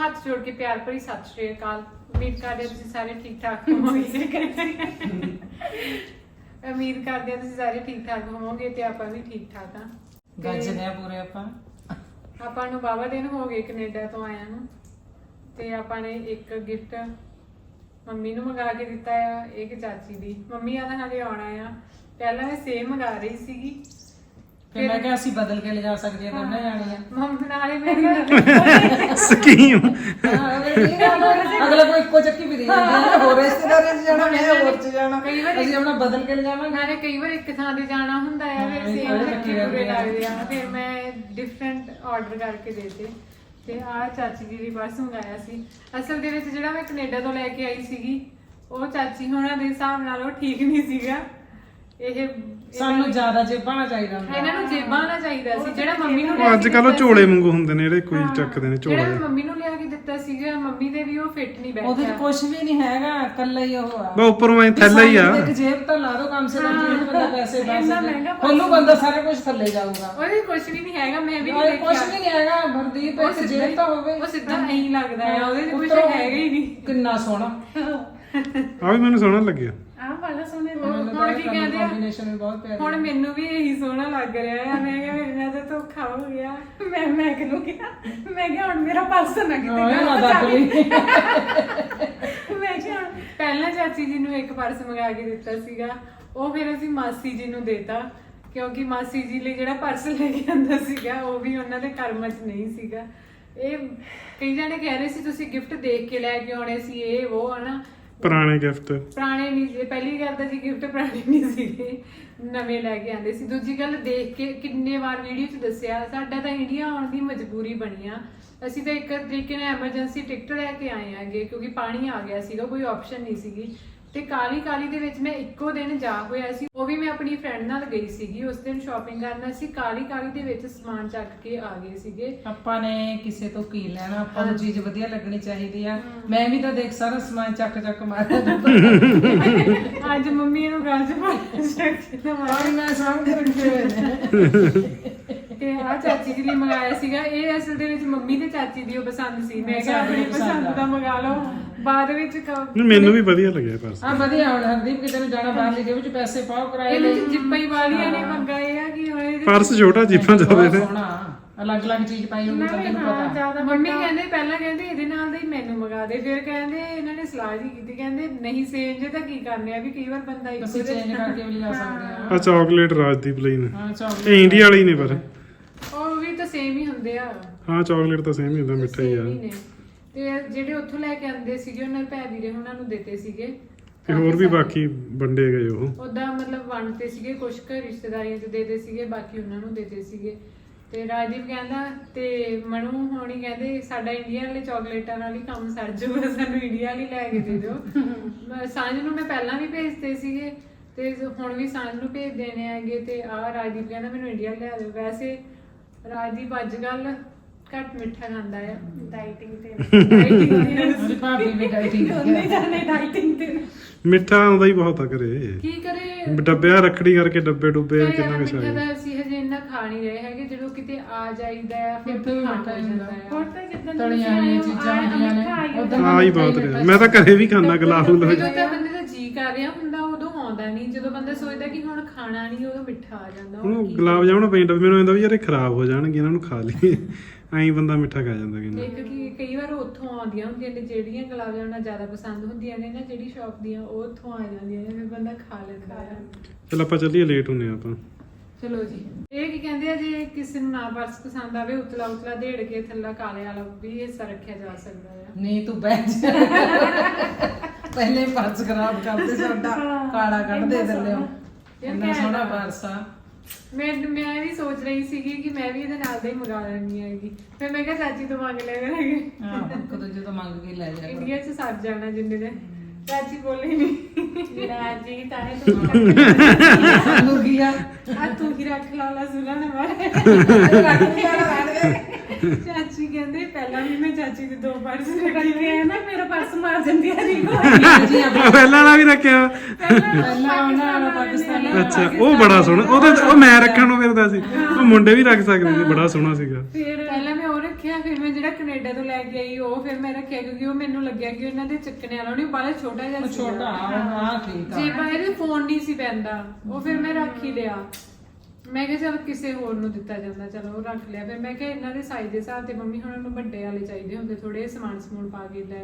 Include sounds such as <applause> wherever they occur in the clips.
ਹੱਥ ਜੋੜ ਕੇ ਪਿਆਰ ਭਰੀ ਸਤਿ ਸ਼੍ਰੀ ਅਕਾਲ। ਉਮੀਦ ਕਰਦੇ ਹਾਂ ਤੁਸੀਂ ਸਾਰੇ ਠੀਕ ਠਾਕ ਹੋਵੋਗੇ। ਉਮੀਦ ਕਰਦੇ ਹਾਂ ਤੁਸੀਂ ਸਾਰੇ ਠੀਕ ਠਾਕ ਹੋਵੋਗੇ ਤੇ ਆਪਾਂ ਵੀ ਠੀਕ ਠਾਕ ਆ ਗੱਜਦੇ ਆ ਪੂਰੇ ਆਪਾਂ? ਆਪਾਂ ਨੂੰ ਬਾਬਾ ਦਿਨ ਹੋ ਗਏ ਕੈਨੇਡਾ ਤੋਂ ਆਇਆ ਨੂੰ। ਤੇ ਆਪਾਂ ਨੇ ਇੱਕ ਗਿਫਟ ਮੰਮੀ ਨੂੰ ਮੰਗਾ ਕੇ ਦਿੱਤਾ ਆ ਇੱਕ ਚਾਚੀ ਦੀ। ਮੰਮੀ ਆ ਤਾਂ ਹਲੇ ਆਉਣਾ ਆ। ਪਹਿਲਾਂ ਮੈਂ ਸੇਮ ਮੰਗਾ ਰਹੀ ਸੀਗੀ। ਫਿਰ ਮੈਂ ਕਿਹਾ ਅਸੀਂ ਬਦਲ ਕੇ ਲਿਜਾ ਸਕਦੇ ਆ ਦੋਨੇ ਜਾਣੀਆਂ। ਮੰਮੀ ਨਾਲੇ ਮੇਰੀ <laughs> ਸਕੀਮ। ਅਗਲਾ ਕੋਈ ਇੱਕੋ ਚੱਕੀ ਵੀ ਦੇ ਦਿੰਦਾ ਹੋਰ ਰਿਸ਼ਤੇਦਾਰਾਂ 'ਚ ਜਾਣਾ ਮੈਂ ਹੋਰ 'ਚ ਜਾਣਾ। ਕਈ ਵਾਰ ਅਸੀਂ ਆਪਣਾ ਬਦਲ ਕੇ ਲਿਜਾਵਾਂਗੇ। ਨਾਲੇ ਕਈ ਵਾਰ ਇੱਕ ਥਾਂ ਤੇ ਜਾਣਾ ਹੁੰਦਾ ਆ ਫਿਰ ਹਾਂ, ਸੇਮ ਚੱਕੀ ਪੂਰੇ। ਲੱਗਦੇ ਆ। ਫਿਰ ਮੈਂ ਡਿਫਰੈਂਟ ਆਰਡਰ ਕਰਕੇ ਦੇਤੇ। ਤੇ ਆ ਚਾਚੀ ਜੀ ਦੀ ਪਰਸ ਮੰਗਾਇਆ ਸੀ। ਅਸਲ ਦੇ ਵਿੱਚ ਜਿਹੜਾ ਮੈਂ ਕੈਨੇਡਾ ਤੋਂ ਲੈ ਕੇ ਆਈ ਸੀਗੀ ਉਹ ਚਾਚੀ ਹੋਣਾ ਦੇ ਹਿਸਾਬ ਨਾਲ ਉਹ ਠੀਕ ਨਹੀਂ ਸੀਗਾ। ਇਹ ਸਾਨੂੰ ਜ਼ਿਆਦਾ ਜੇਬਾਂ ਚਾਹੀਦਾ ਹੁੰਦਾ। ਇਹਨਾਂ ਨੂੰ ਜੇਬਾਂ ਨਾ ਚਾਹੀਦਾ ਸੀ ਜਿਹੜਾ ਮੰਮੀ ਨੂੰ ਉਹ ਅੱਜ ਕੱਲ ਉਹ ਝੋਲੇ ਵਾਂਗੂ ਹੁੰਦੇ ਨੇ ਜਿਹੜੇ ਕੋਈ ਚੱਕਦੇ ਨੇ ਝੋਲਾ ਜਿਹੜਾ ਜਿਹਾ। ਮੰਮੀ ਨੂੰ ਲਿਆ ਕੇ ਦਿੱਤਾ ਸੀਗਾ ਮੰਮੀ ਦੇ ਵੀ ਉਹ ਫਿੱਟ ਨਹੀਂ ਉਹਦੇ 'ਚ ਬੈਠਿਆ ਕੁਝ ਵੀ ਨਹੀਂ ਹੈਗਾ ਇਕੱਲਾ ਹੀ ਉਹ ਆ। ਬਾ ਉੱਪਰੋਂ ਐ ਥੈਲਾ ਹੀ ਆ। ਇੱਕ ਜੇਬ ਤਾਂ ਲਾ ਦੋ ਕਮ ਸੇ ਕਮ ਜਿਹਨੂੰ ਬੰਦਾ ਪੈਸੇ ਮਹਿੰਗਾ ਕੋਲੂ ਬੰਦਾ ਸਾਰਾ ਕੁਝ ਥੱਲੇ ਜਾਊਗਾ। ਉਹਦੇ ਕੁਝ ਵੀ ਨਹੀਂ ਹੈਗਾ ਮੈਂ ਵੀ ਨਹੀਂ ਕੁਝ ਦੇਖਿਆ। ਵੀ ਨਹੀਂ ਹੈਗਾ ਵਰਦੀਪ ਇੱਕ ਜੇਬ ਤਾਂ ਹੋਵੇ। ਉਹ ਸਿੱਧਾ ਐਂ ਲੱਗਦਾ ਹੈ ਉਹਦੇ ਚ ਕੁਝ ਹੈਗਾ ਹੀ ਨਹੀਂ। ਕਿੰਨਾ ਸੋਹਣਾ। <laughs> ਆ ਵੀ ਮੈਨੂੰ ਸੋਹਣਾ ਲੱਗਿਆ। ਆਹ ਵਾਲਾ ਸੋਹਣੇ ਮੈਨੂੰ ਹੁਣ ਕੀ ਕਹਿੰਦੇ ਆ? ਕੰਬੀਨੇਸ਼ਨ ਵੀ ਬਹੁਤ ਪਿਆਰੀ ਹੁਣ ਮੈਨੂੰ ਵੀ ਇਹੀ ਸੋਹਣਾ ਲੱਗ ਰਿਹਾ ਆ। ਮੈਂ ਕਿਹਾ ਮੇਰੇ ਨਾਲ ਤਾਂ ਧੋਖਾ ਹੋ ਗਿਆ। ਮੈਂ ਮੈਂ ਕਿਹਨੂੰ ਕਿਹਾ? ਮੈਂ ਕਿਹਾ ਹੁਣ ਮੇਰਾ ਪਰਸ ਨਾ ਕਿਤੇ ਹਾਂ, ਇਹ ਨਾ ਗਲਤ ਦੱਬ ਲਈ। ਮੈਂ ਕਿਹਾ ਪਹਿਲਾਂ ਚਾਚੀ ਜੀ ਨੂੰ ਇੱਕ ਪਰਸ ਮੰਗਾ ਕੇ ਦਿੱਤਾ ਸੀਗਾ। ਉਹ ਫਿਰ ਅਸੀਂ ਮਾਸੀ ਜੀ ਨੂੰ ਦੇਤਾ। ਕਿਉਂਕਿ ਮਾਸੀ ਜੀ ਲਈ ਜਿਹੜਾ ਪਰਸ ਲੈ ਕੇ ਆਂਦਾ ਸੀਗਾ ਉਹ ਵੀ ਉਹਨਾਂ ਦੇ ਕਰਮਾਂ 'ਚ ਨਹੀਂ ਸੀਗਾ। ਇਹ ਕਈ ਜਣੇ ਕਹਿ ਰਹੇ ਸੀ ਤੁਸੀਂ ਗਿਫਟ ਦੇਖ ਕੇ ਲੈ ਕੇ ਆਉਣੇ ਸੀ ਇਹ ਉਹ ਹਨਾ? ਪੁਰਾਣੇ ਗਿਫਟ ਪੁਰਾਣੇ ਨਹੀਂ ਸੀ, ਪਹਿਲੀ ਗੱਲ ਤਾਂ ਜੀ ਗਿਫਟ ਪੁਰਾਣੇ ਨਹੀਂ ਸੀਗੇ, ਨਵੇਂ ਲੈ ਕੇ ਆਂਦੇ ਸੀ। ਦੂਜੀ ਗੱਲ ਦੇਖ ਕੇ ਕਿੰਨੇ ਵਾਰ ਵੀਡੀਓ 'ਚ ਦੱਸਿਆ, ਸਾਡਾ ਤਾਂ ਇੰਡੀਆ ਆਉਣ ਦੀ ਮਜਬੂਰੀ ਬਣੀ ਆ। ਅਸੀਂ ਤਾਂ ਇੱਕ ਤਰੀਕੇ ਨਾਲ ਐਮਰਜੈਂਸੀ ਟਿਕਟ ਲੈ ਕੇ ਆਏ ਆਂਗੇ, ਕਿਉਂਕਿ ਪਾਣੀ ਆ ਗਿਆ ਸੀਗਾ, ਕੋਈ ਆਪਸ਼ਨ ਨਹੀਂ ਸੀਗੀ। ਤੇ ਕਾਲੀ ਕਾਲੀ ਦੇ ਵਿੱਚ ਮੈਂ ਇੱਕੋ ਦਿਨ ਜਾ ਹੋਇਆ ਸੀ ਉਹ ਵੀ ਮੈਂ ਆਪਣੀ ਫਰੈਂਡ ਨਾਲ ਗਈ ਸੀਗੀ ਉਸ ਦਿਨ ਸ਼ਾਪਿੰਗ ਕਰਨਾ ਸੀ ਕਾਲੀ ਕਾਲੀ ਦੇ ਵਿੱਚ ਸਮਾਨ ਚੱਕ ਕੇ ਆ ਗਏ ਸੀਗੇ। ਆਪਾਂ ਨੇ ਕਿਸੇ ਤੋਂ ਕੀ ਲੈਣਾ ਆਪਾਂ ਨੂੰ ਚੀਜ਼ ਵਧੀਆ ਲੱਗਣੀ ਚਾਹੀਦੀ ਆ। ਮੈਂ ਵੀ ਤਾਂ ਦੇਖ ਸਾਰਾ ਸਮਾਨ ਚੱਕ ਚੱਕ ਮਾਰਿਆ। ਅੱਜ ਮੰਮੀ ਇਹਨੂੰ ਗੱਲ 'ਚ ਪਾ ਕੇ ਮਾਰ ਔਰ ਮੈਂ ਕੇ ਰੱਖੇ ਹੋਏ ਨੇ। ਤੇ ਆ ਚਾਚੀ ਜੀ ਲਈ ਮੰਗਾਇਆ ਸੀਗਾ ਇਹ ਅਸਲ ਦੇ ਵਿੱਚ ਮੰਮੀ ਤੇ ਚਾਚੀ ਦੀ ਉਹ ਪਸੰਦ ਸੀ। ਮੈਂ ਕਿਹਾ ਆਪਣੀ ਪਸੰਦ। ਦਾ ਮੰਗਾ ਲਓ। ਬਾਅਦ ਵਿੱਚ ਨਹੀਂ, ਮੈਨੂੰ ਵੀ ਵਧੀਆ ਲੱਗਿਆ ਪਰਸ ਆ ਵਧੀਆ ਹੁਣ ਹਰਦੀਪ ਕਿਤੇ ਨੂੰ ਜਾਣਾ ਬਾਹਰ ਲਈ ਵਿੱਚ ਪੈਸੇ ਪਾਓ ਕਰਾਏ ਇਹਦੇ ਲਈ ਚ ਜਿੱਪਾਂ ਹੀ ਵਾਲੀਆਂ ਨੇ ਮੰਗਾਏ ਆ ਕਿ ਇਹਦੇ ਪਰਸ ਛੋਟਾ ਜੀਪਾਂ ਜਾਵੇ ਬਹੁਤ ਨੇ ਸੋਹਣਾ। ਅਲੱਗ ਅਲੱਗ ਚੀਜ਼ ਪਾਈ ਹੋਊਗੀ ਤਾਂ ਤੈਨੂੰ ਪਤਾ। ਮੰਮੀ ਕਹਿੰਦੇ ਪਹਿਲਾਂ ਕਹਿੰਦੇ ਇਹਦੇ ਨਾਲ ਦਾ ਹੀ ਮੈਨੂੰ ਮੰਗਾ ਦੇ। ਫਿਰ ਕਹਿੰਦੇ ਇਹਨਾਂ ਨੇ ਸਲਾਹ ਜੀ ਕੀਤੀ ਕਹਿੰਦੇ ਨਹੀਂ ਸੇਮ ਜੇ ਤਾਂ ਕੀ ਕਰਨੇ ਆ ਵੀ ਕਈ ਵਾਰ ਬੰਦਾ ਇੱਕੋ ਅਸੀਂ ਚੇਂਜ ਕਰਕੇ ਵੀ ਲਿਆ ਸਕਦੇ ਆ। ਆ ਚਾਕਲੇਟ ਰਾਜਦੀਪ ਲਈ ਨੇ। ਹਾਂ ਚਾਕਲੇਟ ਇਹ ਇੰਡੀਆ ਵਾਲੇ ਨੇ ਪਰ। ਉਹ ਵੀ ਤਾਂ ਸੇਮ ਹੀ ਹੁੰਦੇ ਆ। ਹਾਂ ਚਾਕਲੇਟ ਤਾਂ ਸੇਮ ਹੀ ਹੁੰਦਾ ਮਿੱਠਾ ਹੀ ਆ। Same ਹੀ ਨੇ। ਤੇ ਜਿਹੜੇ ਉੱਥੋਂ ਲੈ ਕੇ ਆਂਦੇ ਸੀਗੇ ਉਹਨਾਂ ਭੈ ਵੀਰੇ ਉਹਨਾਂ ਨੂੰ ਦਿੱਤੇ ਸੀਗੇ। ਤੇ ਹੋਰ ਵੀ ਬਾਕੀ ਵੰਡੇ ਗਏ ਉਹ। ਉਹਦਾ ਮਤਲਬ ਵੰਡਤੇ ਸੀਗੇ ਕੁਝ ਕੁ ਰਿਸ਼ਤੇਦਾਰੀਆਂ ਚ ਦੇਦੇ ਸੀਗੇ ਬਾਕੀ ਉਹਨਾਂ ਨੂੰ ਦੇਦੇ ਸੀਗੇ। ਤੇ ਰਾਜੀਵ ਕਹਿੰਦਾ ਤੇ ਮਨੂ ਹੋਣੀ ਕਹਿੰਦੇ ਸਾਡਾ ਇੰਡੀਆ ਵਾਲੇ ਚਾਕਲੇਟਾਂ ਨਾਲ ਹੀ ਕੰਮ ਸਰ ਜਾਊਗਾ ਸਾਨੂੰ ਇੰਡੀਆ ਵਾਲੀ ਲੈ ਕੇ ਦੇ ਦਿਓ। <laughs> ਮੈਂ- ਸਾਂਝ ਨੂੰ ਮੈਂ ਪਹਿਲਾਂ ਵੀ ਭੇਜਤੇ ਸੀਗੇ ਤੇ ਹੁਣ ਵੀ ਸਾਂਝ ਨੂੰ ਭੇਜ ਦੇਣੇ ਆਗੇ ਤੇ ਆ ਰਾਜੀਵ ਕਹਿੰਦਾ ਮੈਨੂੰ ਇੰਡੀਆ ਲਿਆ ਦਿਓ। ਵੈਸੇ ਰਾਜੀਵ ਅੱਜ ਕੱਲ ਘੱਟ ਮਿੱਠਾ ਖਾਂਦਾ ਆ। ਡਾਈਟਿੰਗ ਤੇ। <laughs> ਡਾਈਟਿੰਗ ਮੇਰੀ ਭਾਬੀ ਵੀ ਡਾਈਟਿੰਗ ਉਹਨੇ ਜਾਣੇ ਡਾਈਟਿੰਗ ਤੇ। ਮਿੱਠਾ ਆਉਂਦਾ ਹੀ ਬਹੁਤ ਆ ਘਰੇ। ਕੀ ਕਰੇ? ਡੱਬਿਆਂ ਰੱਖੜੀ ਕਰਕੇ ਡੱਬੇ ਡੁੱਬੇ ਕਿੰਨਾ ਕੁਛ ਮਿੱਠਾ ਆ ਤਾਂ ਅਸੀਂ ਹਜੇ ਇੰਨਾ ਖਾ ਨਹੀਂ ਰਹੇ ਹੈਗੇ। ਜਦੋਂ ਕਿਤੇ ਆ ਜਾਈਦਾ ਆ ਫਿਰ ਵੀ ਖਾਣ ਮਿੱਠਾ ਹੋ ਹੀ ਜਾਂਦਾ ਹੁੰਦਾ। ਆ ਹੁਣ ਤਾਂ ਜਿੱਦਾਂ ਤਲੀਆਂ ਹੋਈਆਂ ਚੀਜ਼ਾਂ ਹੁੰਦੀਆਂ ਨੇ ਉਦੋਂ ਹਾਂ ਹੀ ਬਹੁਤ ਰਿਹਾ। ਮੈਂ ਤਾਂ ਘਰੇ ਵੀ ਖਾਂਦਾ ਗੁਲਾਬ ਗੁਲਾਬ ਜਦੋਂ ਤਾਂ ਬੰਦੇ ਦਾ ਜੀ ਕਰ ਰਿਹਾ ਹੁੰਦਾ ਉਦੋਂ ਆਉਂਦਾ ਨਹੀਂ। ਜਦੋਂ ਬੰਦਾ ਸੋਚਦਾ ਕਿ ਹੁਣ ਖਾਣਾ ਨਹੀਂ ਉਦੋਂ ਮਿੱਠਾ ਆ ਜਾਂਦਾ। ਕੀ ਗੁਲਾਬ ਜਾਮਣ ਪੇਂਟ ਮੈਨੂੰ ਕਹਿੰਦਾ ਵੀ ਯਾਰ ਇਹ ਖਰਾਬ ਹੋ ਜਾਣਗੇ ਇਹਨਾਂ ਨੂੰ ਖਾ ਲਈਏ। ਐਂ ਬੰਦਾ ਮਿੱਠਾ ਖਾ ਜਾਂਦਾ ਕਿੰਨਾ ਇੱਕ ਕਿ ਕਈ ਵਾਰ ਉੱਥੋਂ ਆਉਂਦੀਆਂ ਹੁੰਦੀਆਂ ਨੇ ਜਿਹੜੀਆਂ ਗੁਲਾਬ ਜਾਮਣਾ ਜ਼ਿਆਦਾ ਪਸੰਦ ਹੁੰਦੀਆਂ ਨੇ ਨਾ ਜਿਹੜੀ ਸ਼ੌਪ ਦੀਆਂ ਉਹ ਉੱਥੋਂ ਆ ਜਾਂਦੀਆਂ ਨੇ ਫਿਰ ਬੰਦਾ ਖਾ ਲੈਂਦਾ ਚਲ ਆਪਾਂ ਚੱਲੀਏ ਲੇਟ ਹੁੰਨੇ ਆ ਆਪਾਂ। ਚਲੋ ਜੀ। ਇਹ ਕੀ ਕਹਿੰਦੇ ਆ ਜੇ ਕਿਸੇ ਨੂੰ ਨਾ ਪਰਸ ਪਸੰਦ ਆਵੇ ਉਤਲਾ ਉਤਲਾ ਢੇੜ ਕੇ ਥੱਲਾ ਕਾਲੇ ਵਾਲਾ ਵੀ ਹਿੱਸਾ ਰੱਖਿਆ ਜਾ ਸਕਦਾ ਨਹੀਂ ਤੂੰ ਜਾ। ਪਹਿਲੇ ਪਰਸ ਖਰਾਬ ਕਰਦੇ ਸਾਡਾ। ਕਾਲਾ ਕੱਢਦੇ ਥੱਲਿਓ ਇੰਨਾ ਸੋਹਣਾ। ਪਰਸ ਆ। ਮੈਂ ਮੈਂ ਵੀ ਸੋਚ ਰਹੀ ਸੀਗੀ ਕਿ ਮੈਂ ਵੀ ਇਹਦੇ ਨਾਲ ਦਾ ਹੀ ਮੰਗਾ ਲੈਣੀ ਹੈਗੀ ਫਿਰ ਮੈਂ ਕਿਹਾ ਚਾਚੀ ਤੋਂ ਮੰਗ ਲਿਆ ਕਰਾਂਗੇ। ਹਾਂ ਇੱਕ ਦੂਜੇ ਤੋਂ ਮੰਗ ਕੇ ਲੈ ਜਾ। ਇੰਡੀਆ 'ਚ ਸਰ ਜਾਣਾ ਜਿੰਨੇ ਦੇ ਚਾਚੀ ਬੋਲੇ ਨਹੀਂ ਲੈ ਜੀ ਤਾਂ <laughs> ਹੀ ਤੂੰ ਆ? ਆ ਤੂੰ ਹੀ ਰੱਖ ਲਾ ਲਾ ਸੁਲਾ ਨਾ ਮਾਰੇ <laughs> ਰੱਖ ਦੇ। ਚਾਚੀ ਕਹਿੰਦੇ ਪਹਿਲਾਂ ਵੀ ਮੈਂ ਚਾਚੀ ਦੇ ਦੋ ਪਰਸ ਰੱਖੇ ਕਰਕੇ ਨਾ ਮੇਰਾ ਪਰਸ ਮਾਰ ਦਿੰਦੀ ਆ ਰੀਕੋ ਜੀ ਆ ਪਹਿਲਾਂ ਵਾਲਾ ਵੀ ਰੱਖਿਆ। ਪਹਿਲਾਂ ਉਹਨਾਂ ਨੂੰ ਪਾਕਿਸਤਾਨੀ ਅੱਛਾ ਉਹ ਬੜਾ ਸੋਹਣਾ। ਉਹਦੇ ਉਹ ਮੈਂ ਰੱਖਣ ਨੂੰ ਫਿਰਦਾ ਸੀ। ਉਹ ਮੁੰਡੇ ਵੀ ਰੱਖ ਸਕਦੇ ਸੀ ਬੜਾ ਸੋਹਣਾ ਸੀਗਾ। ਫਿਰ ਪਹਿਲਾਂ ਮੈਂ ਉਹ ਰੱਖਿਆ ਫਿਰ ਮੈਂ ਜਿਹੜਾ ਕੈਨੇਡਾ ਤੋਂ ਲੈ ਕੇ ਆਈ ਉਹ ਫਿਰ ਮੈਂ ਰੱਖਿਆ ਕਿਉਂਕਿ ਉਹ ਮੈਨੂੰ ਲੱਗਿਆ ਕਿ ਉਹਨਾਂ ਦੇ ਚੱਕਣੇ ਵਾਲਾ ਨਹੀਂ ਬਾਲਾ ਛੋਟਾ ਜਿਹਾ। ਛੋਟਾ ਹਾਂ ਠੀਕ ਆ। ਜੇ ਬਾਹਰ ਫੋਨ ਨਹੀਂ ਸੀ ਪੈਂਦਾ ਉਹ ਫਿਰ ਮੈਂ ਰੱਖ ਹੀ ਲਿਆ। ਮੈਂ ਕਿਹਾ ਚਲ ਕਿਸੇ ਹੋਰ ਨੂੰ ਦਿੱਤਾ ਜਾਂਦਾ ਚਲੋ ਉਹ ਰੱਖ ਲਿਆ। ਫਿਰ ਮੈਂ ਕਿਹਾ ਇਹਨਾਂ ਦੇ ਸਾਈਜ਼ ਦੇ ਹਿਸਾਬ ਤੇ ਮੰਮੀ ਹੁਣ ਨੂੰ ਵੱਡੇ ਵਾਲੇ ਚਾਹੀਦੇ ਹੁੰਦੇ ਥੋੜੇ ਸਮਾਨ ਸਮੂਨ ਪਾ ਕੇ ਲੈ।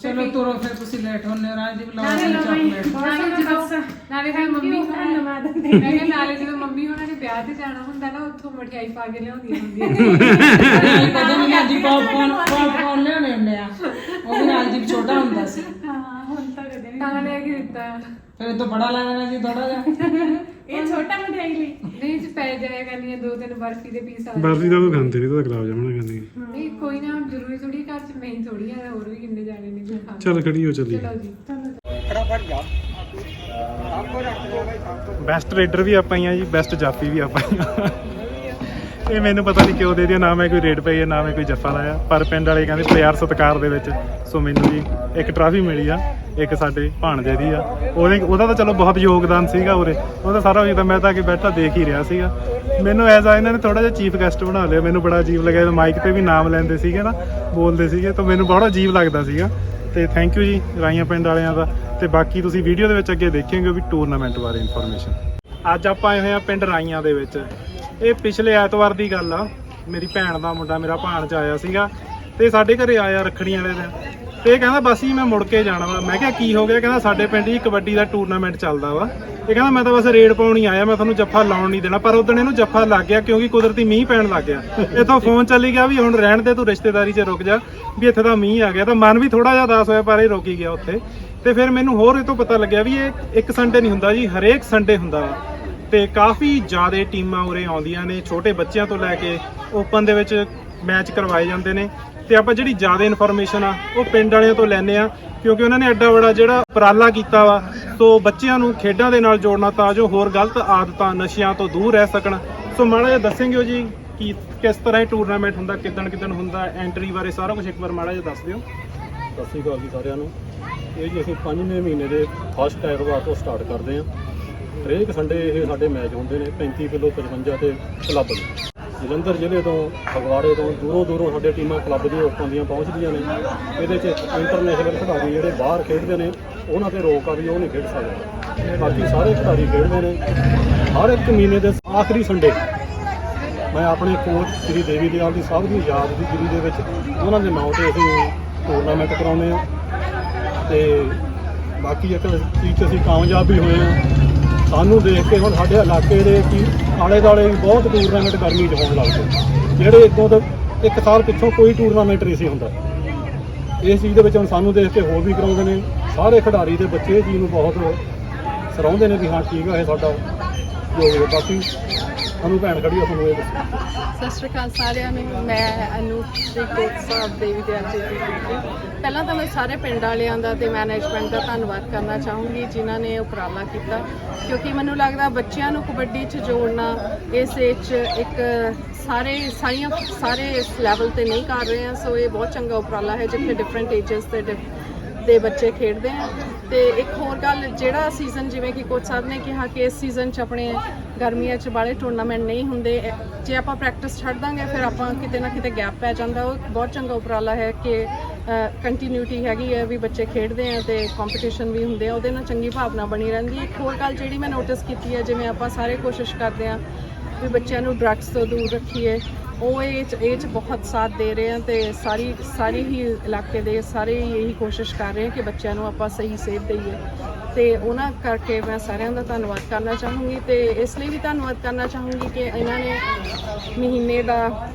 ਚਲੋ ਤੁਰੋ ਫਿਰ ਤੁਸੀਂ ਲੇਟ ਹੋਣੇ ਹੋ ਰਾਜਦੀਪ ਲਾਓ ਨਾਲੇ ਚਾਕਲੇਟ ਨਾਲੇ ਜਦੋਂ। ਨਾਲੇ ਫਿਰ Thank ਮੰਮੀ ਹੋਣਾ ਧੰਨਵਾਦ। ਮੈਂ ਕਿਹਾ ਨਾਲੇ ਜਦੋਂ ਮੰਮੀ ਹੋਣਾ ਨੇ ਵਿਆਹ ਤੇ ਜਾਣਾ ਹੁੰਦਾ ਨਾ ਉੱਥੋਂ ਮਠਿਆਈ ਪਾ ਕੇ ਲਿਆਉਂਦੀਆਂ ਹੁੰਦੀਆਂ। <laughs> ਕਦੇ ਵੀ ਰਾਜਦੀਪ ਪੌਪਕੌਰਨ ਪੌਪਕੌਰਨ ਲਿਆਉਣੇ ਹੁੰਦੇ ਆ ਉਹ ਵੀ ਰਾਜਦੀਪ ਛੋਟਾ ਹੁੰਦਾ ਸੀ। ਹਾਂ ਹੁਣ ਤਾਂ ਕਦੇ ਨਹੀਂ ਤਾਂ ਲੈ ਕੇ ਦਿੱਤਾ। ਫਿਰ ਇਹ ਤੋਂ ਬੜਾ ਲੈਣਾ ਜੀ ਥੋੜਾ ਜਿਹਾ। <laughs> ਇਹ ਛੋਟਾ ਮਠਿਆਈ ਲਈ। ਨਹੀਂ ਚ ਪੈ ਜਾਇਆ ਕਰਨੀਆਂ ਦੋ ਤਿੰਨ ਬਰਫੀ ਦੇ ਪੀਸ ਆ ਜਾਣੇ। ਬਰਫੀ ਦਾ ਤੂੰ ਖਾਂਦੇ ਨਹੀਂ ਤਾਂ ਗੁਲਾਬ ਜਾਮਣਾ ਖਾਂਦੇ ਨਹੀਂ ਕੋਈ ਨਾ ਜ਼ਰੂਰੀ ਥੋੜੀ ਘਰ ਚ ਮੈਂ ਹੀ ਥੋੜੀ ਆ ਹੋਰ ਵੀ ਕਿੰਨੇ ਜਾਣੇ ਨੇ ਕੋਈ ਚੱਲ ਖੜੀ ਹੋ ਚੱਲੀ ਚਲੋ ਜੀ। ਬੈਸਟ ਰੇਡਰ ਵੀ ਆਪਾਂ ਹੀ ਆ ਜੀ ਬੈਸਟ ਜਾਫੀ ਵੀ ਆਪਾਂ ਹੀ ਆ। ਇਹ ਮੈਨੂੰ ਪਤਾ ਨਹੀਂ ਕਿਉਂ ਦੇ ਦਿਆ ਨਾ ਮੈਂ ਕੋਈ ਰੇਟ ਪਈ ਹੈ ਨਾ ਮੈਂ ਕੋਈ ਜੱਫਾ ਲਾਇਆ। ਪਰ ਪਿੰਡ ਵਾਲੇ ਕਹਿੰਦੇ ਪਿਆਰ ਸਤਿਕਾਰ ਦੇ ਵਿੱਚ। ਸੋ ਮੈਨੂੰ ਜੀ ਇੱਕ ਟਰਾਫੀ ਮਿਲੀ ਆ, ਇੱਕ ਸਾਡੇ ਭਾਣਜੇ ਦੀ ਆ। ਉਹਦੇ ਉਹਦਾ ਤਾਂ ਚਲੋ ਬਹੁਤ ਯੋਗਦਾਨ ਸੀਗਾ ਉਰੇ। ਉਹਦਾ ਸਾਰਾ ਵੀ ਤਾਂ ਮੈਂ ਤਾਂ ਕਿ ਬੈਠਾ ਦੇਖ ਹੀ ਰਿਹਾ ਸੀਗਾ। ਮੈਨੂੰ ਐਜ਼ ਆ ਇਹਨਾਂ ਨੇ ਥੋੜਾ ਜਿਹਾ ਚੀਫ ਗੈਸਟ ਬਣਾ ਲਿਆ। ਮੈਨੂੰ ਬੜਾ ਅਜੀਬ ਲੱਗਿਆ ਮਾਈਕ ਤੇ ਵੀ ਨਾਮ ਲੈਂਦੇ ਸੀਗੇ ਨਾ, ਬੋਲਦੇ ਸੀਗੇ। ਤਾਂ ਮੈਨੂੰ ਬੜਾ ਅਜੀਬ ਲੱਗਦਾ ਸੀਗਾ। ਤੇ ਥੈਂਕ ਯੂ ਜੀ, ਰਾਈਆਂ ਪਿੰਡ ਵਾਲਿਆਂ ਦਾ। ਤੇ ਬਾਕੀ ਤੁਸੀਂ ਵੀਡੀਓ ਦੇ ਵਿੱਚ ਅੱਗੇ ਦੇਖੋਗੇ ਵੀ ਟੂਰਨਾਮੈਂਟ ਬਾਰੇ ਇਨਫੋਰਮੇਸ਼ਨ ਅੱਜ ਆਪਾਂ ਆਏ ਹੋਏ ਆ ਪਿੰਡ ਰਾਈਆਂ ਦੇ ਵਿੱਚ। ਇਹ ਪਿਛਲੇ ਐਤਵਾਰ ਦੀ ਗੱਲ ਆ। ਮੇਰੀ ਭੈਣ ਦਾ ਮੁੰਡਾ ਮੇਰਾ ਭਾਣਜਾ ਆਇਆ ਸੀਗਾ ਤੇ ਸਾਡੇ ਘਰੇ ਆਇਆ ਰੱਖੜੀਆਂ ਵਾਲੇ ਦਿਨ। ਤੇ ਇਹ ਕਹਿੰਦਾ, ਬਸ ਹੀ ਮੈਂ ਮੁੜ ਕੇ ਜਾਣਾ ਵਾ। ਮੈਂ ਕਿਹਾ, ਕੀ ਹੋ ਗਿਆ? ਕਹਿੰਦਾ, ਸਾਡੇ ਪਿੰਡ ਹੀ ਕਬੱਡੀ ਦਾ ਟੂਰਨਾਮੈਂਟ ਚੱਲਦਾ ਵਾ। ਇਹ ਕਹਿੰਦਾ, ਮੈਂ ਤਾਂ ਬਸ ਰੇਡ ਪਾਉਣੀ ਆਇਆ। ਮੈਂ ਤੁਹਾਨੂੰ ਜੱਫਾ ਲਾਉਣ ਨਹੀਂ ਦੇਣਾ, ਪਰ ਉਦੋਂ ਇਹਨੂੰ ਜੱਫਾ ਲੱਗ ਗਿਆ ਕਿਉਂਕਿ ਕੁਦਰਤੀ ਮੀਂਹ ਪੈਣ ਲੱਗ ਗਿਆ। ਇੱਥੋਂ ਫੋਨ ਚੱਲੀ ਗਿਆ ਵੀ ਹੁਣ ਰਹਿਣ ਦੇ, ਤੂੰ ਰਿਸ਼ਤੇਦਾਰੀ 'ਚ ਰੁਕ ਜਾ, ਵੀ ਇੱਥੇ ਦਾ ਮੀਂਹ ਆ ਗਿਆ। ਤਾਂ ਮਨ ਵੀ ਥੋੜਾ ਜਿਹਾ ਉਦਾਸ ਹੋਇਆ, ਪਰ ਇਹ ਰੁਕ ਗਿਆ ਉੱਥੇ। ਤੇ ਫਿਰ ਮੈਨੂੰ ਹੋਰ ਇਹ ਤੋਂ ਪਤਾ ਲੱਗਿਆ ਵੀ ਇਹ ਇੱਕ ਸੰਡੇ ਨਹੀਂ ਹੁੰਦਾ ਜੀ, ਹਰੇਕ ਸੰਡੇ ਹੁੰਦਾ ਵਾ। ਤੇ ਕਾਫੀ ਜ਼ਿਆਦਾ ਟੀਮਾਂ ਉਰੇ ਆਉਂਦੀਆਂ ਨੇ, ਛੋਟੇ ਬੱਚਿਆਂ ਤੋਂ ਲੈ ਕੇ ਓਪਨ ਦੇ ਵਿੱਚ ਮੈਚ ਕਰਵਾਏ ਜਾਂਦੇ ਨੇ। ਤੇ ਆਪਾਂ ਜਿਹੜੀ ਜ਼ਿਆਦਾ ਇਨਫੋਰਮੇਸ਼ਨ ਆ, ਉਹ ਪਿੰਡ ਵਾਲਿਆਂ ਤੋਂ ਲੈਣੇ ਆ, ਕਿਉਂਕਿ ਉਹਨਾਂ ਨੇ ਐਡਾ ਬੜਾ ਜਿਹੜਾ ਉਪਰਾਲਾ ਕੀਤਾ ਵਾ, ਸੋ ਬੱਚਿਆਂ ਨੂੰ ਖੇਡਾਂ ਦੇ ਨਾਲ ਜੋੜਨਾ ਤਾਂ ਜੋ ਹੋਰ ਗਲਤ ਆਦਤਾਂ ਨਸ਼ਿਆਂ ਤੋਂ ਦੂਰ ਰਹਿ ਸਕਣ। ਸੋ ਮਾੜਾ ਜਿਹਾ ਦੱਸੇਂਗੇ ਜੀ, ਕਿ, ਕਿਸ ਤਰ੍ਹਾਂ ਇਹ ਟੂਰਨਾਮੈਂਟ ਹੁੰਦਾ, ਕਿੱਦਣ ਕਿੱਦਣ ਹੁੰਦਾ ਐਂਟਰੀ ਬਾਰੇ ਸਾਰਾ ਕੁਝ ਇੱਕ ਵਾਰ ਮਾੜਾ ਜਿਹਾ ਦੱਸ ਦਿਓ। ਸਤਿ ਸ਼੍ਰੀ ਅਕਾਲ ਜੀ ਸਾਰਿਆਂ ਨੂੰ। ਇਹ ਜੀ ਅਸੀਂ 5ਵੇਂ ਮਹੀਨੇ ਦੇ ਫਸਟ ਐਤਵਾਰ ਤੋਂ ਸਟਾਰਟ ਕਰਦੇ ਹਾਂ। ਹਰੇਕ ਸੰਡੇ ਇਹ ਸਾਡੇ ਮੈਚ ਹੁੰਦੇ ਨੇ 35 ਕਿਲੋ 55 ਤੇ ਕਲੱਬ ਦੇ। ਜਲੰਧਰ ਜ਼ਿਲ੍ਹੇ ਤੋਂ, ਫਗਵਾੜੇ ਤੋਂ ਦੂਰੋਂ ਦੂਰੋਂ ਸਾਡੇ ਟੀਮਾਂ ਕਲੱਬ ਦੀਆਂ ਔਰਤਾਂ ਦੀਆਂ ਪਹੁੰਚਦੀਆਂ ਨੇ। ਇਹਦੇ 'ਚ ਇੰਟਰਨੈਸ਼ਨਲ ਖਿਡਾਰੀ ਜਿਹੜੇ ਬਾਹਰ ਖੇਡਦੇ ਨੇ, ਉਹਨਾਂ ਤੇ ਰੋਕ ਆ ਵੀ ਉਹ ਨਹੀਂ ਖੇਡ ਸਕਦੇ। ਬਾਕੀ ਸਾਰੇ ਖਿਡਾਰੀ ਖੇਡਦੇ ਨੇ। ਹਰ ਇੱਕ ਮਹੀਨੇ ਦੇ ਆਖਰੀ ਸੰਡੇ ਮੈਂ ਆਪਣੇ ਕੋਚ ਸ੍ਰੀ ਦੇਵੀ ਦਿਆਲ ਦੀ ਸਾਹਿਬ ਦੀ ਯਾਦ ਦੀ ਗਿਰੀ ਦੇ ਵਿੱਚ ਉਹਨਾਂ ਦੇ ਨਾਂ ਤੇ ਅਸੀਂ ਟੂਰਨਾਮੈਂਟ ਕਰਾਉਂਦੇ ਆ ਤੇ ਬਾਕੀ ਇੱਕ ਚੀਜ਼ ਅਸੀਂ ਕਾਮਯਾਬ ਵੀ ਹੋਏ ਆ ਸਾਨੂੰ ਦੇਖ ਕੇ ਹੁਣ ਸਾਡੇ ਇਲਾਕੇ ਦੇ ਕੀ ਆਲੇ ਦੁਆਲੇ ਵੀ ਬਹੁਤ ਟੂਰਨਾਮੈਂਟ ਗਰਮੀ 'ਚ ਹੋਣ ਲੱਗ ਪਏ। ਜਿਹੜੇ ਇਦੋਂ ਤੋਂ ਇੱਕ ਸਾਲ ਪਿੱਛੋਂ ਕੋਈ ਟੂਰਨਾਮੈਂਟ ਨਹੀਂ ਸੀ ਹੁੰਦਾ। ਇਸ ਚੀਜ਼ ਦੇ ਵਿੱਚ ਹੁਣ ਸਾਨੂੰ ਦੇਖ ਕੇ ਹੋਰ ਵੀ ਕਰਾਉਂਦੇ ਨੇ। ਸਾਰੇ ਖਿਡਾਰੀ ਤੇ ਬੱਚੇ ਇਹ ਚੀਜ਼ ਨੂੰ ਬਹੁਤ ਸਰਾਉਂਦੇ ਨੇ ਵੀ ਹਾਂ, ਠੀਕ ਆ, ਇਹ ਸਾਡਾ ਜੋ ਬਾਕੀ ਸਾਨੂੰ ਭੈਣ ਖੜੀ ਆ ਤੁਹਾਨੂੰ ਇਹ ਦੱਸੋ। ਸਤਿ ਸ਼੍ਰੀ ਅਕਾਲ ਸਾਰਿਆਂ ਨੂੰ। ਮੈਂ ਅਨੂਪ ਜੀ ਕੋਟ ਸਾਹਿਬ ਦੇ ਵਿਦਿਆਰਥੀ ਪਹਿਲਾਂ ਤਾਂ ਮੈਂ ਸਾਰੇ ਪਿੰਡ ਵਾਲਿਆਂ ਦਾ ਤੇ ਮੈਨੇਜਮੈਂਟ ਦਾ ਧੰਨਵਾਦ ਕਰਨਾ ਚਾਹੂੰਗੀ, ਜਿਨ੍ਹਾਂ ਨੇ ਉਪਰਾਲਾ ਕੀਤਾ। ਕਿਉਂਕਿ ਮੈਨੂੰ ਲੱਗਦਾ ਬੱਚਿਆਂ ਨੂੰ ਕਬੱਡੀ 'ਚ ਜੋੜਨਾ ਇਸ ਵਿੱਚ ਇੱਕ ਸਾਰੇ ਸਾਰੀਆਂ ਸਾਰੇ ਇਸ ਲੈਵਲ ਤੇ ਨਹੀਂ ਕਰ ਰਹੇ ਆ, ਸੋ ਇਹ ਬਹੁਤ ਚੰਗਾ ਉਪਰਾਲਾ ਹੈ, ਜਿੱਥੇ ਡਿਫਰੈਂਟ ਏਜਸ ਤੇ ਡਿਫ- ਦੇ ਬੱਚੇ ਖੇਡਦੇ ਆ। ਤੇ ਇੱਕ ਹੋਰ ਗੱਲ, ਜਿਹੜਾ ਸੀਜ਼ਨ ਜਿਵੇਂ ਕਿ ਕੋਚ ਸਾਹਿਬ ਨੇ ਕਿਹਾ ਕਿ ਇਸ ਸੀਜ਼ਨ 'ਚ ਆਪਣੇ ਗਰਮੀਆਂ 'ਚ ਬਾਲੇ ਟੂਰਨਾਮੈਂਟ ਨਹੀਂ ਹੁੰਦੇ ਜੇ ਆਪਾਂ ਪ੍ਰੈਕਟਿਸ ਛੱਡ ਦਾਂਗੇ, ਫਿਰ ਆਪਾਂ ਕਿਤੇ ਨਾ ਕਿਤੇ ਗੈਪ ਪੈ ਜਾਂਦਾ। ਉਹ ਬਹੁਤ ਚੰਗਾ ਉਪਰਾਲਾ ਹੈ ਕਿ ਕੰਟੀਨਿਊਟੀ ਹੈਗੀ ਹੈ ਵੀ ਬੱਚੇ ਖੇਡਦੇ ਆ ਤੇ ਕੰਪੀਟੀਸ਼ਨ ਵੀ ਹੁੰਦੇ ਆ, ਉਹਦੇ ਨਾਲ ਚੰਗੀ ਭਾਵਨਾ ਬਣੀ ਰਹਿੰਦੀ ਹੈ। ਇੱਕ ਹੋਰ ਗੱਲ ਜਿਹੜੀ ਮੈਂ ਨੋਟਿਸ ਕੀਤੀ ਹੈ, ਜਿਵੇਂ ਆਪਾਂ ਸਾਰੇ ਕੋਸ਼ਿਸ਼ ਕਰਦੇ ਆ ਵੀ ਬੱਚਿਆਂ ਨੂੰ ਡਰੱਗਸ ਤੋਂ ਦੂਰ ਰੱਖੀਏ ਉਹ ਇਹ 'ਚ ਇਹ 'ਚ ਬਹੁਤ ਸਾਥ ਦੇ ਰਹੇ ਆ ਤੇ ਸਾਰੀ, ਸਾਰੇ ਹੀ ਇਲਾਕੇ ਦੇ ਸਾਰੇ ਹੀ ਇਹੀ ਕੋਸ਼ਿਸ਼ ਕਰ ਰਹੇ ਆ ਕਿ ਬੱਚਿਆਂ ਨੂੰ ਆਪਾਂ ਸਹੀ ਸੇਧ ਦਈਏ। ਤੇ ਉਹਨਾਂ ਕਰਕੇ ਮੈਂ ਸਾਰਿਆਂ ਦਾ ਧੰਨਵਾਦ ਕਰਨਾ ਚਾਹੂੰਗੀ ਤੇ ਇਸ ਲਈ ਵੀ ਧੰਨਵਾਦ ਕਰਨਾ ਚਾਹੂੰਗੀ ਕਿ ਇਹਨਾਂ ਨੇ ਮਹੀਨੇ ਦਾ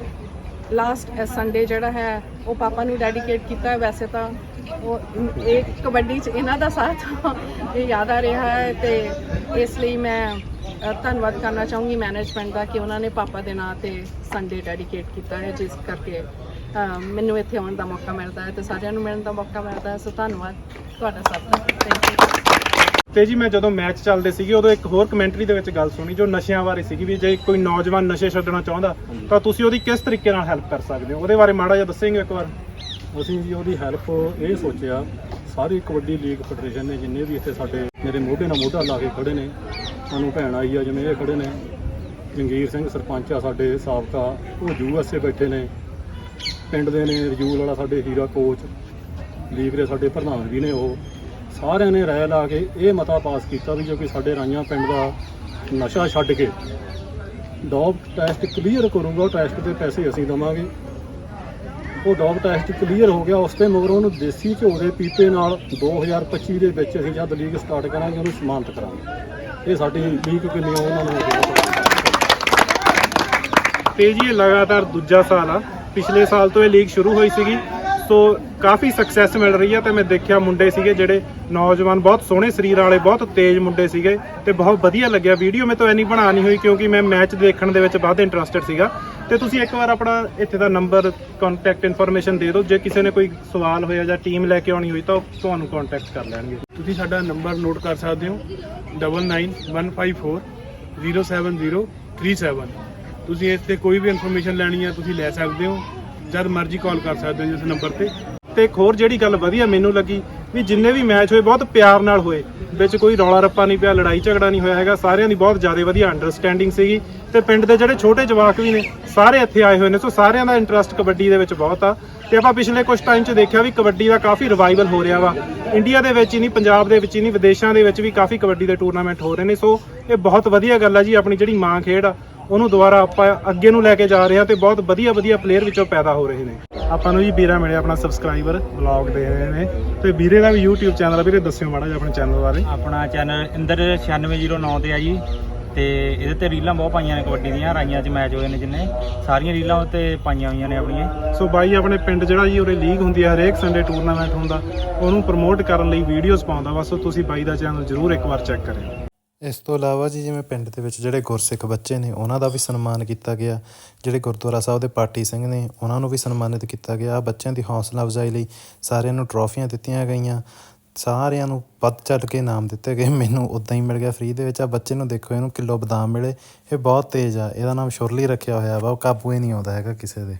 ਲਾਸਟ ਸੰਡੇ ਜਿਹੜਾ ਹੈ, ਉਹ ਪਾਪਾ ਨੂੰ ਡੈਡੀਕੇਟ ਕੀਤਾ ਹੈ। ਵੈਸੇ ਤਾਂ ਉਹ ਇਹ ਕਬੱਡੀ 'ਚ ਇਹਨਾਂ ਦਾ ਸਾਥ ਇਹ ਯਾਦ ਆ ਰਿਹਾ ਹੈ ਤੇ ਇਸ ਲਈ ਮੈਂ ਧੰਨਵਾਦ ਕਰਨਾ ਚਾਹੂੰਗੀ ਮੈਨੇਜਮੈਂਟ ਦਾ ਕਿ ਉਹਨਾਂ ਨੇ ਪਾਪਾ ਦੇ ਨਾਂ ਤੇ ਸੰਡੇ ਡੈਡੀਕੇਟ ਕੀਤਾ ਹੈ ਜਿਸ ਕਰਕੇ ਮੈਨੂੰ ਇੱਥੇ ਆਉਣ ਦਾ ਮੌਕਾ ਮਿਲਦਾ ਹੈ ਤੇ ਸਾਰਿਆਂ ਨੂੰ ਮਿਲਣ ਦਾ ਮੌਕਾ ਮਿਲਦਾ ਹੈ। ਸੋ ਧੰਨਵਾਦ ਤੁਹਾਡਾ ਸਭ ਦਾ। ਥੈਂਕ ਯੂ ਤੇ ਜੀ ਮੈਂ ਜਦੋਂ ਮੈਚ ਚੱਲਦੇ ਸੀਗੇ ਉਦੋਂ ਇੱਕ ਹੋਰ ਕਮੈਂਟਰੀ ਦੇ ਵਿੱਚ ਗੱਲ ਸੁਣੀ ਜੋ ਨਸ਼ਿਆਂ ਬਾਰੇ ਸੀਗੀ ਵੀ ਜੇ ਕੋਈ ਨੌਜਵਾਨ ਨਸ਼ੇ ਛੱਡਣਾ ਚਾਹੁੰਦਾ ਤਾਂ ਤੁਸੀਂ ਉਹਦੀ ਕਿਸ ਤਰੀਕੇ ਨਾਲ ਹੈਲਪ ਕਰ ਸਕਦੇ ਹੋ? ਉਹਦੇ ਬਾਰੇ ਮਾੜਾ ਜਿਹਾ ਦੱਸੇਂਗੇ ਇੱਕ ਵਾਰ। ਅਸੀਂ ਜੀ ਉਹਦੀ ਹੈਲਪ ਇਹ ਸੋਚਿਆ ਸਾਰੀ ਕਬੱਡੀ ਲੀਗ ਫੈਡਰੇਸ਼ਨ ਨੇ ਜਿੰਨੇ ਵੀ ਇੱਥੇ ਸਾਡੇ ਮੇਰੇ ਮੋਢੇ ਨਾਲ ਮੋਢਾ ਲਾ ਕੇ ਖੜੇ ਨੇ ਸਾਨੂੰ ਭੈਣ ਆਈ ਆ, ਜਿਵੇਂ ਇਹ ਖੜੇ ਨੇ। ਜੰਗੀਰ ਸਿੰਘ ਸਰਪੰਚ ਆ ਸਾਡੇ, ਸਾਬਕਾ। ਉਹ ਯੂਐਸਏ ਬੈਠੇ ਨੇ। ਪਿੰਡ ਦੇ ਨੇ, ਰਜੂਲ ਵਾਲਾ ਸਾਡੇ ਹੀਰਾ ਕੋਚ। ਲੀਗ ਦੇ ਸਾਡੇ ਪ੍ਰਧਾਨ ਵੀ ਨੇ ਉਹ। ਸਾਰਿਆਂ ਨੇ ਰਾਇ ਲਾ ਕੇ ਇਹ ਮਤਾ ਪਾਸ ਕੀਤਾ ਵੀ ਜੋ ਕਿ ਸਾਡੇ ਰਾਈਆਂ ਪਿੰਡ ਦਾ ਨਸ਼ਾ ਛੱਡ ਕੇ ਡੌਪ ਟੈਸਟ ਕਲੀਅਰ ਕਰੂਗਾ, ਉਹ ਟੈਸਟ ਦੇ ਪੈਸੇ ਅਸੀਂ ਦਵਾਂਗੇ। ਉਹ ਡੌਪ ਟੈਸਟ ਕਲੀਅਰ ਹੋ ਗਿਆ, ਉਸ ਤੇ ਮਗਰ ਉਹਨੂੰ ਦੇਸੀ ਘਿਓ ਦੇ ਪੀਤੇ ਨਾਲ 2025 ਦੇ ਵਿੱਚ ਅਸੀਂ ਜਦ ਲੀਗ ਸਟਾਰਟ ਕਰਾਂਗੇ, ਉਹਨੂੰ ਸਮਾਨਤ ਕਰਾਂਗੇ। ਇਹ ਸਾਡੀ ਲੀਗ ਕਿੰਨੀ ਆ ਉਹਨਾਂ ਨੂੰ ਤੇ ਜੀ ਇਹ ਲਗਾਤਾਰ ਦੂਜਾ ਸਾਲ ਆ। ਪਿਛਲੇ ਸਾਲ ਤੋਂ ਇਹ ਲੀਗ ਸ਼ੁਰੂ ਹੋਈ ਸੀਗੀ ਸੋ ਕਾਫੀ ਸਕਸੈਸ ਮਿਲ ਰਹੀ ਆ ਤੇ ਮੈਂ ਦੇਖਿਆ ਮੁੰਡੇ ਸੀਗੇ ਜਿਹੜੇ ਨੌਜਵਾਨ ਬਹੁਤ ਸੋਹਣੇ ਸਰੀਰ ਵਾਲੇ ਬਹੁਤ ਤੇਜ਼ ਮੁੰਡੇ ਸੀਗੇ ਤੇ ਬਹੁਤ ਵਧੀਆ ਲੱਗਿਆ। ਵੀਡੀਓ ਮੈਂ ਤਾਂ ਐਨੀ ਬਣਾ ਨਹੀਂ ਹੋਈ ਕਿਉਂਕਿ ਮੈਂ ਮੈਚ ਦੇਖਣ ਦੇ ਵਿੱਚ ਬਹੁਤ ਇੰਟਰਸਟਿਡ ਸੀਗਾ। ਤੇ ਤੁਸੀਂ ਇੱਕ ਵਾਰ ਆਪਣਾ ਇੱਥੇ ਦਾ ਨੰਬਰ ਕੰਟੈਕਟ ਇਨਫੋਰਮੇਸ਼ਨ ਦੇ ਦਿਓ। ਜੇ ਕਿਸੇ ਨੇ ਕੋਈ ਸਵਾਲ ਹੋਇਆ ਜਾਂ ਟੀਮ ਲੈ ਕੇ ਆਉਣੀ ਹੋਈ ਤਾਂ ਉਹ ਤੁਹਾਨੂੰ ਕੰਟੈਕਟ ਕਰ ਲੈਣਗੇ। ਤੁਸੀਂ ਸਾਡਾ ਨੰਬਰ ਨੋਟ ਕਰ ਸਕਦੇ ਹੋ। 9915407037 ਤੁਸੀਂ ਇਸ ਤੇ ਕੋਈ ਵੀ ਇਨਫੋਰਮੇਸ਼ਨ ਲੈਣੀ ਹੈ ਤੁਸੀਂ ਲੈ ਸਕਦੇ ਹੋ। ਜਦ ਮਰਜ਼ੀ ਕਾਲ ਕਰ ਸਕਦੇ ਹੋ ਇਸ ਨੰਬਰ ਤੇ। ਤੇ ਇੱਕ ਹੋਰ ਜਿਹੜੀ ਗੱਲ ਵਧੀਆ ਮੈਨੂੰ ਲੱਗੀ, ਵੀ ਜਿੰਨੇ ਵੀ ਮੈਚ ਹੋਏ, ਬਹੁਤ ਪਿਆਰ ਨਾਲ ਹੋਏ। ਵਿੱਚ ਕੋਈ ਰੌਲਾ ਰੱਪਾ ਨਹੀਂ ਪਿਆ, ਲੜਾਈ ਝਗੜਾ ਨਹੀਂ ਹੋਇਆ ਹੈਗਾ। ਸਾਰਿਆਂ ਦੀ ਬਹੁਤ ਜ਼ਿਆਦਾ ਵਧੀਆ ਅੰਡਰਸਟੈਂਡਿੰਗ ਸੀਗੀ। ਤੇ ਪਿੰਡ ਦੇ ਜਿਹੜੇ ਛੋਟੇ ਜਵਾਕ ਵੀ ਨੇ, ਸਾਰੇ ਇੱਥੇ ਆਏ ਹੋਏ ਨੇ। ਸੋ ਸਾਰਿਆਂ ਦਾ ਇੰਟਰਸਟ ਕਬੱਡੀ ਦੇ ਵਿੱਚ ਬਹੁਤ ਆ। ਤੇ ਆਪਾਂ ਪਿਛਲੇ ਕੁਝ ਟਾਈਮ 'ਚ ਦੇਖਿਆ ਵੀ ਕਬੱਡੀ ਦਾ ਕਾਫੀ ਰਿਵਾਈਵਲ ਹੋ ਰਿਹਾ ਵਾ। ਇੰਡੀਆ ਦੇ ਵਿੱਚ ਹੀ ਨਹੀਂ, ਪੰਜਾਬ ਦੇ ਵਿੱਚ ਹੀ ਨਹੀਂ, ਵਿਦੇਸ਼ਾਂ ਦੇ ਵਿੱਚ ਵੀ ਕਾਫੀ ਕਬੱਡੀ ਦੇ ਟੂਰਨਾਮੈਂਟ ਹੋ ਰਹੇ ਨੇ। ਸੋ ਇਹ ਬਹੁਤ ਵਧੀਆ ਗੱਲ ਆ ਜੀ, ਆਪਣੀ ਜਿਹੜੀ ਮਾਂ ਖੇਡ ਆ, ਉਹਨੂੰ ਦੁਬਾਰਾ ਆਪਾਂ ਅੱਗੇ ਨੂੰ ਲੈ ਕੇ ਜਾ ਰਹੇ ਹਾਂ ਤੇ ਬਹੁਤ ਵਧੀਆ ਵਧੀਆ ਪਲੇਅਰ ਵਿੱਚੋਂ ਪੈਦਾ ਹੋ ਰਹੇ ਨੇ। ਆਪਾਂ ਨੂੰ ਜੀ ਵੀਰਾ ਮਿਲਿਆ ਆਪਣਾ ਸਬਸਕ੍ਰਾਈਬਰ ਵਲੌਗ ਦੇ ਰਹੇ ਨੇ। ਤੇ ਵੀਰੇ ਦਾ ਵੀ YouTube ਚੈਨਲ ਆ, ਵੀਰੇ ਦੱਸਿਓ ਮਾੜਾ ਜਿਹਾ ਆਪਣੇ ਚੈਨਲ ਬਾਰੇ। ਆਪਣਾ ਚੈਨਲ ਇੰਦਰ 9609 ਤੇ ਆ ਜੀ। ਤੇ ਇਹਦੇ ਤੇ ਰੀਲਾਂ ਬਹੁਤ ਪਾਈਆਂ ਨੇ ਕਬੱਡੀ ਦੀਆਂ ਰਾਈਆਂ 'ਚ ਮੈਚ ਹੋਏ ਨੇ ਜਿੰਨੇ। ਸਾਰੀਆਂ ਰੀਲਾਂ ਉੱਤੇ ਪਾਈਆਂ ਹੋਈਆਂ ਨੇ ਆਪਣੀਆਂ। ਸੋ ਬਾਈ ਆਪਣੇ ਪਿੰਡ ਜਿਹੜਾ ਜੀ ਉਰੇ ਲੀਗ ਹੁੰਦੀ ਆ ਹਰੇਕ ਸੰਡੇ ਟੂਰਨਾਮੈਂਟ ਹੁੰਦਾ ਉਹਨੂੰ ਪ੍ਰਮੋਟ ਕਰਨ ਲਈ ਵੀਡੀਓਜ਼ ਪਾਉਂਦਾ ਵਾ ਸੋ ਤੁਸੀਂ ਬਾਈ ਦਾ ਚੈਨਲ ਜ਼ਰੂਰ ਇੱਕ ਵਾਰ ਚੈੱਕ ਕਰਿਓ। ਇਸ ਤੋਂ ਇਲਾਵਾ ਜੀ ਜਿਵੇਂ ਪਿੰਡ ਦੇ ਵਿੱਚ ਜਿਹੜੇ ਗੁਰਸਿੱਖ ਬੱਚੇ ਨੇ ਉਹਨਾਂ ਦਾ ਵੀ ਸਨਮਾਨ ਕੀਤਾ ਗਿਆ। ਜਿਹੜੇ ਗੁਰਦੁਆਰਾ ਸਾਹਿਬ ਦੇ ਪਾਟੀ ਸਿੰਘ ਨੇ ਉਹਨਾਂ ਨੂੰ ਵੀ ਸਨਮਾਨਿਤ ਕੀਤਾ ਗਿਆ। ਬੱਚਿਆਂ ਦੀ ਹੌਸਲਾ ਅਫਜ਼ਾਈ ਲਈ ਸਾਰਿਆਂ ਨੂੰ ਟਰੋਫੀਆਂ ਦਿੱਤੀਆਂ ਗਈਆਂ। ਸਾਰਿਆਂ ਨੂੰ ਵੱਧ ਚੜ੍ਹ ਕੇ ਇਨਾਮ ਦਿੱਤੇ ਗਏ। ਮੈਨੂੰ ਉਦਾਂ ਹੀ ਮਿਲ ਗਿਆ ਫ੍ਰੀ ਦੇ ਵਿੱਚ। ਆ ਬੱਚੇ ਨੂੰ ਦੇਖੋ, ਇਹਨੂੰ ਕਿਲੋ ਬਦਾਮ ਮਿਲੇ। ਇਹ ਬਹੁਤ ਤੇਜ਼ ਆ। ਇਹਦਾ ਨਾਮ ਸ਼ੁਰਲੀ ਰੱਖਿਆ ਹੋਇਆ ਵਾ। ਉਹ ਕਾਬੂ ਹੀ ਨਹੀਂ ਆਉਂਦਾ ਹੈਗਾ ਕਿਸੇ ਦੇ।